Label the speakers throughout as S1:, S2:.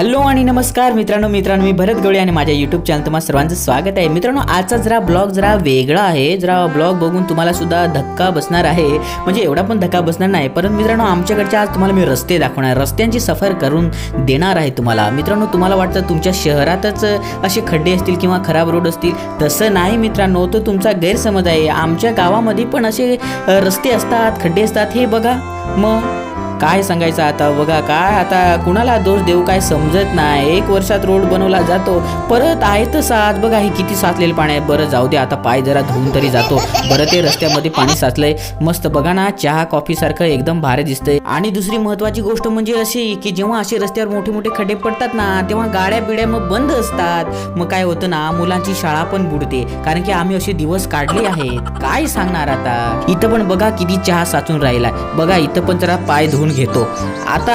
S1: Hello आणि नमस्कार मित्रांनो मित्रांनो मी भरत गवळे आणि माझ्या यूट्यूब चॅनल तुम्हाला सर्वांचं स्वागत आहे. मित्रांनो आजचा जरा ब्लॉग जरा वेगळा आहे. जरा ब्लॉग बघून तुम्हाला सुद्धा धक्का बसणार आहे. म्हणजे एवढा पण धक्का बसणार नाही परंतु मित्रांनो आमच्याकडच्या आज तुम्हाला मी रस्ते दाखवणार रस्त्यांची सफर करून देणार आहे तुम्हाला. मित्रांनो तुम्हाला वाटतं तुमच्या शहरातच असे खड्डे असतील किंवा खराब रोड असतील? तसं नाही मित्रांनो तो तुमचा गैरसमज आहे. आमच्या गावामध्ये पण असे रस्ते असतात खड्डे असतात. हे बघा. मग? काय सांगायचं आता? बघा काय आता कुणाला दोष देऊ काय समजत नाही. एक वर्षात रोड बनवला जातो. परत आहे तसाच बघा हे किती साचलेलं पाणी आहे. बरं जाऊ दे. आता पाय जरा धुवून तरी जातो. बरं ते रस्त्यामध्ये पाणी साचलंय. मस्त बघा ना चहा कॉफी सारखं एकदम भारी दिसतंय. आणि दुसरी महत्वाची गोष्ट म्हणजे अशी की जेव्हा असे रस्त्यावर मोठे मोठे खड्डे पडतात ना तेव्हा गाड्या बिड्या मग बंद असतात. मग काय होतं ना मुलांची शाळा पण बुडते. कारण की आम्ही असे दिवस काढले आहेत. काय सांगणार आता? इथं पण बघा किती चहा साचून राहिला. बघा इथं पण जरा पाय धुवून घेतो. आता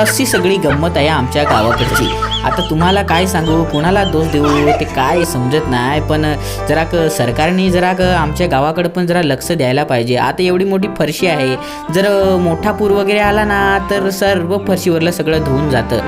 S1: अशी सगळी गंमत आहे आमच्या गावाकडची. आता तुम्हाला काय सांगू? कोणाला दोष देऊ? ते काय समजत नाही पण जरा क सरकारने जरा क आमच्या गावाकडं पण जरा लक्ष द्यायला पाहिजे. आता एवढी मोठी फरशी आहे. जर मोठा पूर वगैरे आला ना तर सर्व फरशीवरलं सगळं धुवून जातं.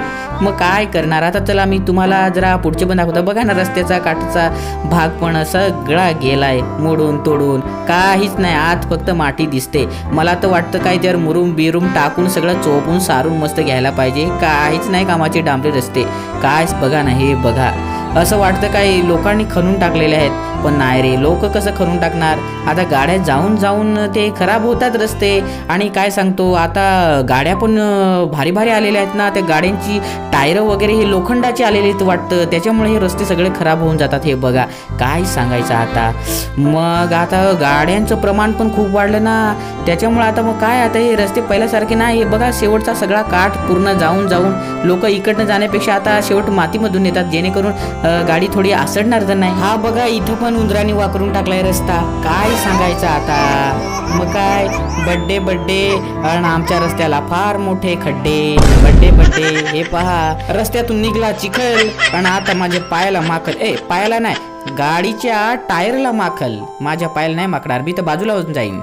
S1: मग काय करणार? आता चला मी तुम्हाला जरा पुढचे पण दाखवतो. बघा ना रस्त्याचा काठचा भाग पण सगळा गेलाय मोडून तोडून. काहीच नाही आत फक्त माती दिसते. मला तर वाटतं काय त्यावर मुरुम बिरुम टाकून सगळं चोपून सारून मस्त घ्यायला पाहिजे. काहीच नाही कामाचे डांबरे रस्ते. काय बघा ना हे बघा. असं वाटतं काही लोकांनी खणून टाकलेले आहेत. पण नाही रे लोक कसं खणून टाकणार? आता गाड्या जाऊन जाऊन ते खराब होतात रस्ते. आणि काय सांगतो आता गाड्या पण भारी भारी आलेल्या आहेत ना. त्या गाड्यांची टायरं वगैरे हे लोखंडाचे आलेले आहेत वाटतं. त्याच्यामुळे हे रस्ते सगळे खराब होऊन जातात हे बघा. काय सांगायचं आता? मग आता गाड्यांचं प्रमाण पण खूप वाढलं ना. त्याच्यामुळे आता मग काय? आता हे रस्ते पहिल्यासारखे नाही. हे बघा शेवटचा सगळा काठ पूर्ण जाऊन जाऊन लोक इकडनं जाण्यापेक्षा आता शेवट मातीमधून येतात. जेणेकरून गाडी थोडी आसडणार तर नाही. हा बघा इथं पण उंदराने वाकरून टाकलाय रस्ता. काय सांगायचं आता? मग काय? Birthday birthday. आणि आमच्या रस्त्याला फार मोठे खड्डे. Birthday birthday. हे पहा रस्त्यातून निघला चिखल. पण आता माझ्या पायाला माखल. ए पायाला नाही गाडीच्या टायरला माखल. माझ्या पायाला नाही माखणार. मी तर बाजूला जाईन.